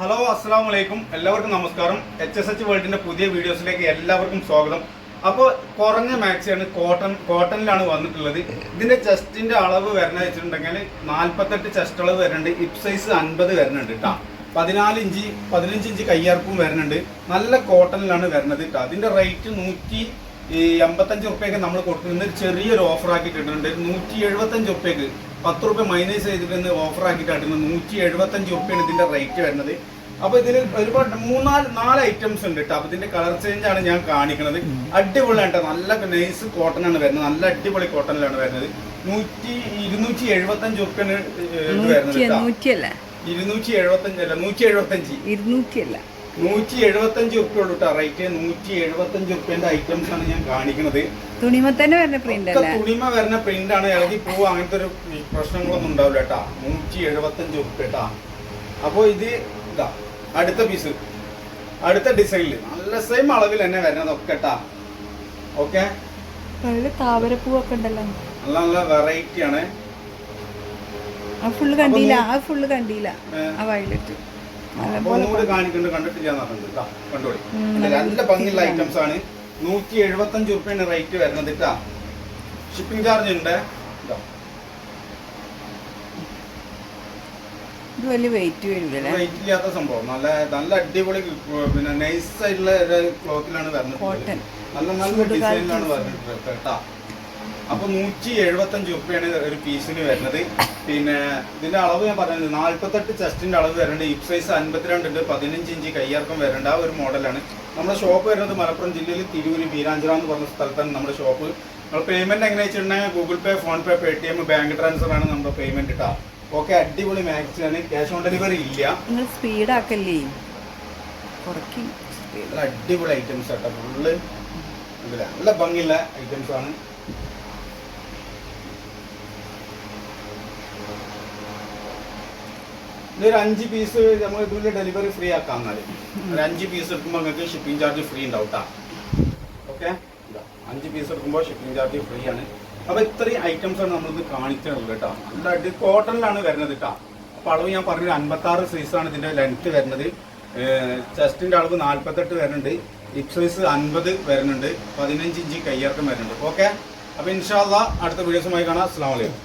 Hello അസ്സാം വലൈക്കും എല്ലാവർക്കും നമസ്കാരം. എച്ച് എസ് എച്ച് വേൾഡിന്റെ പുതിയ വീഡിയോസിലേക്ക് എല്ലാവർക്കും സ്വാഗതം. അപ്പോൾ കുറഞ്ഞ മാക്സിയാണ് കോട്ടൺ കോട്ടണിലാണ് വന്നിട്ടുള്ളത്. ഇതിന്റെ ചെസ്റ്റിന്റെ അളവ് വരണ വെച്ചിട്ടുണ്ടെങ്കിൽ നാല്പത്തെട്ട് ചെസ്റ്റ് അളവ് വരുന്നുണ്ട് ഇപ് സൈസ് അൻപത് വരുന്നുണ്ട് കേട്ടോ പതിനാല് ഇഞ്ച് പതിനഞ്ച് ഇഞ്ച് കയ്യാർപ്പും വരുന്നുണ്ട് നല്ല കോട്ടണിലാണ് വരുന്നത് കേട്ടോ അതിന്റെ റേറ്റ് നൂറ്റി എൺപത്തഞ്ച് റുപ്യക്ക് നമ്മൾ കൊടുക്കുന്നത് ചെറിയൊരു ഓഫർ ആക്കിയിട്ടുണ്ട്. നൂറ്റി എഴുപത്തഞ്ച് റുപ്യക്ക് പത്ത് റുപ്യ മൈനസ് ചെയ്തിട്ട് ഓഫർ ആക്കിയിട്ടാണ് നൂറ്റി എഴുപത്തഞ്ച് റുപ്യാണ് ഇതിന്റെ റേറ്റ് വരുന്നത്. അപ്പൊ ഇതിൽ ഒരുപാട് മൂന്നാൽ നാല് ഐറ്റംസ് ഉണ്ട് കേട്ടോ അപ്പൊ ഇതിന്റെ കളർ ചേഞ്ച് ആണ് ഞാൻ കാണിക്കുന്നത് അടിപൊളിയാണ് കേട്ടോ നല്ല നൈസ് കോട്ടൺ ആണ് വരുന്നത്. നല്ല അടിപൊളി കോട്ടണിലാണ് വരുന്നത്. നൂറ്റി ഇരുന്നൂറ്റി എഴുപത്തഞ്ച് റുപ്യാണ് ഇത് വരുന്നത് നൂറ്റി എഴുപത്തി അഞ്ച് ഇരുന്നൂറ്റി അല്ല നൂറ്റി എഴുപത്തഞ്ച് ഇരുന്നൂറ്റിയല്ല. നൂറ്റി എഴുപത്തഞ്ച് റുപ്യ ഉള്ളൂ കേട്ടോ റേറ്റ് നൂറ്റി എഴുപത്തഞ്ച് റുപ്യന്റെ ഐറ്റംസ് ആണ് ഞാൻ കാണിക്കുന്നത്. തുണിമ തന്നെ വരുന്ന പ്രിന്റ് തുണിമ വരുന്ന പ്രിന്റ് ആണ്. ഇളകി പോവുക അങ്ങനത്തെ ഒരു പ്രശ്നങ്ങളൊന്നും ഉണ്ടാവില്ല കേട്ടാ. നൂറ്റി എഴുപത്തഞ്ച് റുപ്യ കേട്ടാ. അപ്പൊ ഇത് ഇതാ അടുത്ത പീസ് അടുത്ത ഡിസൈനിൽ നല്ല സെയിം അളവിൽ തന്നെ വരുന്നതൊക്കെ കേട്ടാ. ഓക്കെ അതിൽ താമരപ്പൂവൊക്കെ ഉണ്ടല്ലോ. നല്ല നല്ല വെറൈറ്റി ആണ്. ആ ഫുള്ള് കണ്ടില്ല. ആ ഫുള്ള് കണ്ടില്ല. ആ വയലറ്റ് നല്ല ഭംഗിയുള്ള ഐറ്റംസ് ആണ്. നൂറ്റി റുപ്യാണ് റേറ്റ് വരുന്നത് കേട്ടാ. ഷിപ്പിംഗ് ചാർജ് ഉണ്ട്. ഇതാ. വെയിറ്റ് വരില്ലല്ലേ വെയിറ്റ് ഇല്ലാത്ത സംഭവം. നല്ല നല്ല അടിപൊളി പിന്നെ നൈസ് ആയിട്ടുള്ള ഒരു ക്ലോത്തിലാണ് വരുന്നത്. നല്ല നല്ല ഡിസൈനിലാണ് വരുന്നത് കേട്ടാ. അപ്പൊ നൂറ്റി എഴുപത്തഞ്ച് രൂപയാണ് ഒരു പീസിന് വരുന്നത്. പിന്നെ ഇതിന്റെ അളവ് ഞാൻ പറഞ്ഞത് നാല്പത്തെട്ട് ചെസ്റ്റിന്റെ അളവ് വരേണ്ട ഹിപ് സൈസ് അൻപത്തിരണ്ട് ഉണ്ട് പതിനഞ്ച് ഇഞ്ച് കയ്യിറക്കം വരേണ്ട ആ ഒരു മോഡലാണ്. നമ്മുടെ ഷോപ്പ് വരുന്നത് മലപ്പുറം ജില്ലയിൽ തിരൂര് വീരാഞ്ചിറ എന്ന് പറഞ്ഞ സ്ഥലത്താണ് നമ്മുടെ ഷോപ്പ്. നമ്മൾ പേയ്മെന്റ് എങ്ങനെ വെച്ചിട്ടുണ്ടെങ്കിൽ Google Pay PhonePe Paytm bank transfer ആണ് നമ്മുടെ പേയ്മെന്റ് ഇട്ടാ. ഓക്കെ അടിപൊളി മാക്സിയാണ് ക്യാഷ് ഓൺ ഡെലിവറി ഇല്ല. നിങ്ങൾ സ്പീഡാക്കല്ലേ കുറയ്ക്കും. അടിപൊളി ഐറ്റംസ് ആട്ടോ. ഫുള്ള് നല്ല ഭംഗിയുള്ള ഐറ്റംസ് ആണ്. ഇതൊരു അഞ്ച് പീസ് നമ്മൾ ഇതിന്റെ ഡെലിവറി ഫ്രീ ആക്കാം എന്നാൽ. ഒരു അഞ്ച് പീസ് എടുക്കുമ്പോൾ നിങ്ങൾക്ക് ഷിപ്പിംഗ് ചാർജ് ഫ്രീ ഉണ്ടാവും ഓക്കെ അഞ്ച് പീസ് എടുക്കുമ്പോൾ ഷിപ്പിംഗ് ചാർജ് ഫ്രീ ആണ്. അപ്പൊ ഇത്രയും ഐറ്റംസ് ആണ് നമ്മളിത് കാണിച്ചിട്ടുള്ളത് കേട്ടോ നല്ല കോട്ടണിലാണ് വരുന്നത് കേട്ടോ അപ്പൊ അളവ് ഞാൻ പറഞ്ഞൊരു അൻപത്തി ആറ് സൈസ് ആണ് ഇതിന്റെ ലെങ്ത് വരുന്നത്. ചെസ്റ്റിന്റെ അളവ് നാല്പത്തെട്ട് വരുന്നുണ്ട്. ഹിപ് സൈസ് അൻപത് വരുന്നുണ്ട്. പതിനഞ്ച് ഇഞ്ച് കയ്യിറക്കം വരുന്നുണ്ട്. ഓക്കെ അപ്പൊ ഇൻഷാല്ല അടുത്ത വീഡിയോസുമായി കാണാം. അസ്സാം വലൈക്കും